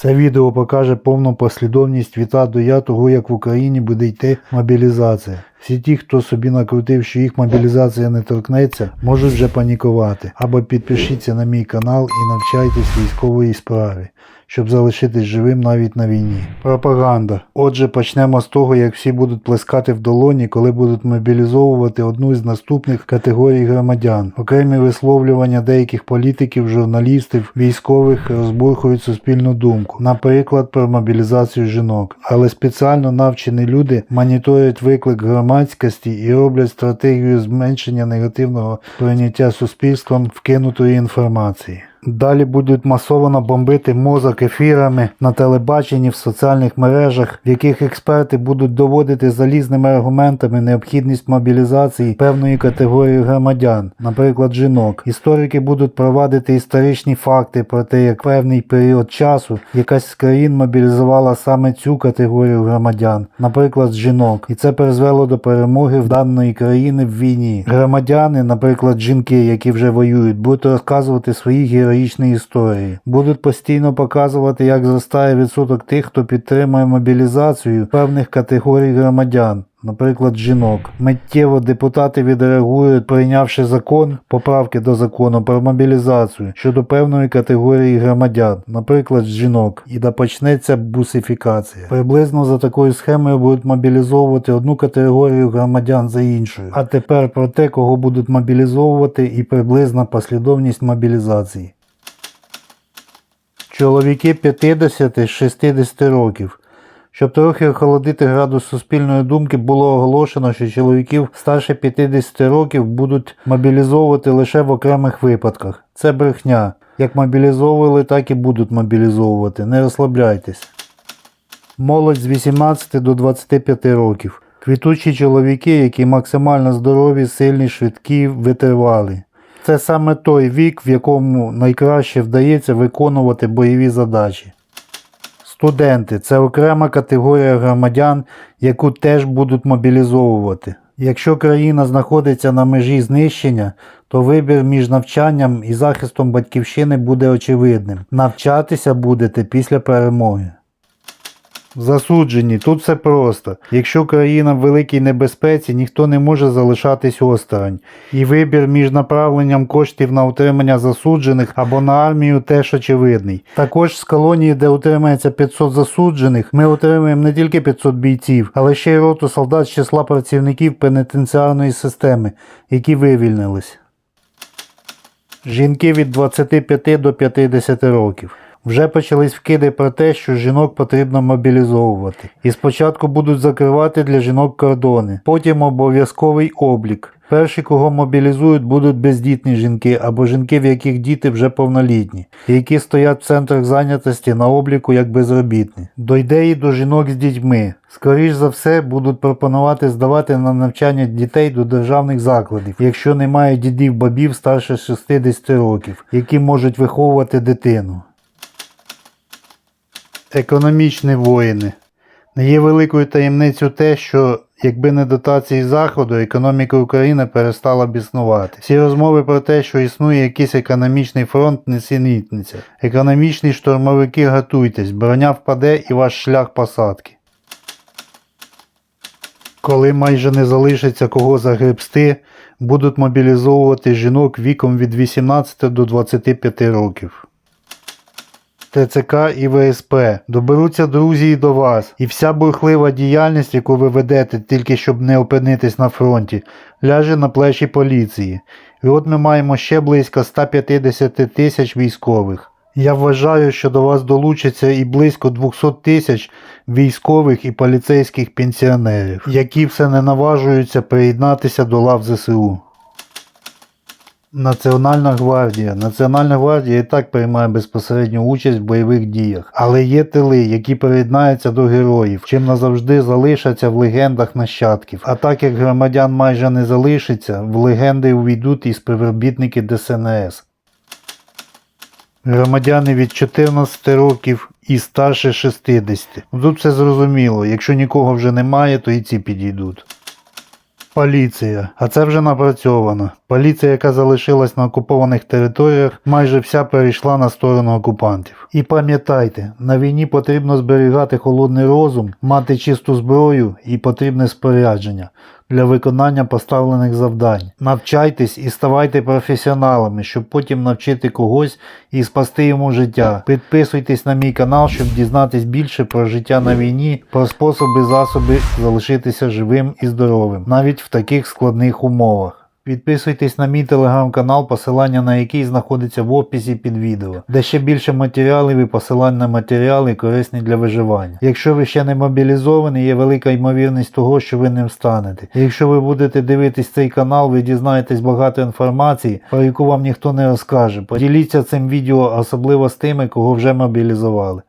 Це відео покаже повну послідовність від А до Я того, як в Україні буде йти мобілізація. Всі ті, хто собі накрутив, що їх мобілізація не торкнеться, можуть вже панікувати. Або підпишіться на мій канал і навчайтесь військової справі, щоб залишитись живим навіть на війні. Пропаганда. Отже, почнемо з того, як всі будуть плескати в долоні, коли будуть мобілізовувати одну з наступних категорій громадян. Окремі висловлювання деяких політиків, журналістів, військових розбурхують суспільну думку, наприклад, про мобілізацію жінок. Але спеціально навчені люди моніторять виклик громадськості і роблять стратегію зменшення негативного прийняття суспільством вкинутої інформації. Далі будуть масово бомбити мозок ефірами на телебаченні в соціальних мережах, в яких експерти будуть доводити залізними аргументами необхідність мобілізації певної категорії громадян, наприклад, жінок. Історики будуть провадити історичні факти про те, як певний період часу якась з країн мобілізувала саме цю категорію громадян, наприклад, жінок, і це призвело до перемоги в даної країни в війні. Громадяни, наприклад, жінки, які вже воюють, будуть розказувати свої героїчні історії, будуть постійно показувати, як зростає відсоток тих, хто підтримує мобілізацію певних категорій громадян. Наприклад, жінок. Миттєво депутати відреагують, прийнявши закон, поправки до закону про мобілізацію щодо певної категорії громадян, наприклад, жінок, і да почнеться бусифікація. Приблизно за такою схемою будуть мобілізовувати одну категорію громадян за іншою. А тепер про те, кого будуть мобілізовувати, і приблизна послідовність мобілізації. Чоловіки 50-60 років. Щоб трохи охолодити градус суспільної думки, було оголошено, що чоловіків старше 50 років будуть мобілізовувати лише в окремих випадках. Це брехня. Як мобілізовували, так і будуть мобілізовувати. Не розслабляйтесь. Молодь з 18 до 25 років. Квітучі чоловіки, які максимально здорові, сильні, швидкі, витривалі. Це саме той вік, в якому найкраще вдається виконувати бойові задачі. Студенти це окрема категорія громадян, яку теж будуть мобілізовувати. Якщо країна знаходиться на межі знищення, то вибір між навчанням і захистом батьківщини буде очевидним. Навчатися будете після перемоги. Засуджені, тут все просто. Якщо країна в великій небезпеці, ніхто не може залишатись осторонь. І вибір між направленням коштів на утримання засуджених або на армію теж очевидний. Також з колонії, де утримується 500 засуджених, ми отримуємо не тільки 500 бійців, але ще й роту солдат з числа працівників пенітенціарної системи, які вивільнились. Жінки від 25 до 50 років. Вже почались вкиди про те, що жінок потрібно мобілізовувати. І спочатку будуть закривати для жінок кордони, потім обов'язковий облік. Перші, кого мобілізують, будуть бездітні жінки або жінки, в яких діти вже повнолітні, які стоять в центрах зайнятості на обліку як безробітні. Дойде і до жінок з дітьми. Скоріш за все, будуть пропонувати здавати на навчання дітей до державних закладів, якщо немає дідів бабів старше 60 років, які можуть виховувати дитину. Економічні воїни. Не є великою таємницею те, що якби не дотації Заходу, економіка України перестала б існувати. Всі розмови про те, що існує якийсь економічний фронт, несенітниця. Економічні штурмовики готуйтесь, броня впаде і ваш шлях посадки. Коли майже не залишиться кого загребсти, будуть мобілізовувати жінок віком від 18 до 25 років. ТЦК і ВСП. Доберуться друзі і до вас. І вся бурхлива діяльність, яку ви ведете, тільки щоб не опинитись на фронті, ляже на плечі поліції. І от ми маємо ще близько 150 тисяч військових. Я вважаю, що до вас долучиться і близько 200 тисяч військових і поліцейських пенсіонерів, які все не наважуються приєднатися до лав ЗСУ. Національна гвардія. Національна гвардія і так приймає безпосередню участь в бойових діях, але є тили, які приєднаються до героїв, чим назавжди залишаться в легендах нащадків. А так як громадян майже не залишиться, в легенди увійдуть і співробітники ДСНС. Громадяни від 14 років і старше 60. Ну, Тут все зрозуміло, якщо нікого вже немає, то і ці підійдуть. Поліція. А це вже напрацьовано. Поліція, яка залишилась на окупованих територіях, майже вся перейшла на сторону окупантів. І пам'ятайте, на війні потрібно зберігати холодний розум, мати чисту зброю і потрібне спорядження для виконання поставлених завдань. Навчайтесь і ставайте професіоналами, щоб потім навчити когось і спасти йому життя. Підписуйтесь на мій канал, щоб дізнатись більше про життя на війні, про способи, засоби залишитися живим і здоровим, навіть в таких складних умовах. Підписуйтесь на мій телеграм-канал, посилання на який знаходиться в описі під відео, де ще більше матеріалів і посилань на матеріали корисні для виживання. Якщо ви ще не мобілізовані, є велика ймовірність того, що ви ним станете. Якщо ви будете дивитись цей канал, ви дізнаєтесь багато інформації, про яку вам ніхто не розкаже. Поділіться цим відео особливо з тими, кого вже мобілізували.